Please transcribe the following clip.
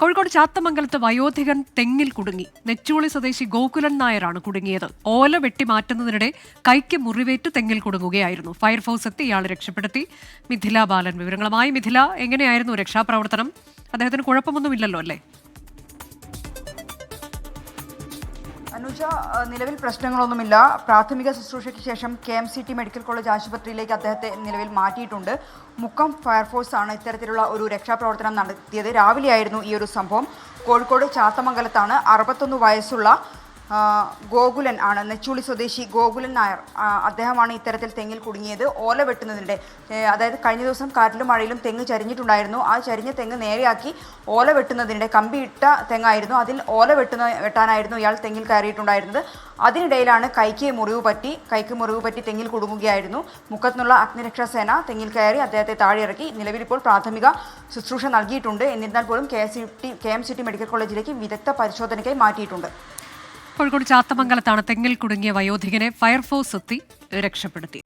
കോഴിക്കോട് ചാത്തമംഗലത്ത് വയോധികൻ തെങ്ങിൽ കുടുങ്ങി. നെച്ചോളി സ്വദേശി ഗോകുലൻ നായരാണ് കുടുങ്ങിയത്. ഓല വെട്ടി മാറ്റുന്നതിനിടെ കൈക്ക് മുറിവേറ്റ് തെങ്ങിൽ കുടുങ്ങുകയായിരുന്നു. ഫയർഫോഴ്സ് എത്തി ഇയാളെ രക്ഷപ്പെടുത്തി. മിഥില ബാലൻ വിവരങ്ങളുമായി. മിഥില എങ്ങനെയായിരുന്നു രക്ഷാപ്രവർത്തനം? അദ്ദേഹത്തിന് കുഴപ്പമൊന്നുമില്ലല്ലോ അല്ലേ? അനുജ നിലവിൽ പ്രശ്നങ്ങളൊന്നുമില്ല. പ്രാഥമിക ശുശ്രൂഷയ്ക്ക് ശേഷം K M C T medical college ആശുപത്രിയിലേക്ക് അദ്ദേഹത്തെ നിലവിൽ മാറ്റിയിട്ടുണ്ട്. മുക്കം ഫയർഫോഴ്സ് ആണ് ഇത്തരത്തിലുള്ള ഒരു രക്ഷാപ്രവർത്തനം നടത്തിയത്. രാവിലെയായിരുന്നു ഈ ഒരു സംഭവം. കോഴിക്കോട് ചാത്തമംഗലത്താണ് അറുപത്തൊന്ന് വയസ്സുള്ള ഗോകുലൻ ആണ് നെച്ചുളി സ്വദേശി ഗോകുലൻ നായർ. അദ്ദേഹമാണ് ഇത്തരത്തിൽ തെങ്ങിൽ കുടുങ്ങിയത്. ഓല വെട്ടുന്നതിനിടെ അതായത് കഴിഞ്ഞ ദിവസം കാറ്റിലും മഴയിലും തെങ്ങ് ചരിഞ്ഞിട്ടുണ്ടായിരുന്നു. ആ ചരിഞ്ഞ തെങ്ങ് നേരെയാക്കി ഓല വെട്ടുന്നതിനിടെ കമ്പിയിട്ട തെങ്ങായിരുന്നു. അതിൽ ഓല വെട്ടുന്ന വെട്ടാനായിരുന്നു ഇയാൾ തെങ്ങിൽ കയറിയിട്ടുണ്ടായിരുന്നത്. അതിനിടയിലാണ് കൈക്ക് മുറിവ് പറ്റി കൈക്ക് മുറിവ് പറ്റി തെങ്ങിൽ കുടുങ്ങുകയായിരുന്നു. മുക്കത്തുനിന്നുള്ള അഗ്നിരക്ഷാ സേന തെങ്ങിൽ കയറി അദ്ദേഹത്തെ താഴെയിറക്കി. നിലവിൽ ഇപ്പോൾ പ്രാഥമിക ശുശ്രൂഷ നൽകിയിട്ടുണ്ട്. എന്നിരുന്നാൽ പോലും K S C T K M C T medical കോളേജിലേക്ക് വിദഗ്ധ പരിശോധനയ്ക്കായി മാറ്റിയിട്ടുണ്ട്. കോഴിക്കോട് ചാത്തമംഗലത്താണ് തെങ്ങിൽ കുടുങ്ങിയ വയോധികനെ ഫയർഫോഴ്സ് എത്തി രക്ഷപ്പെടുത്തി.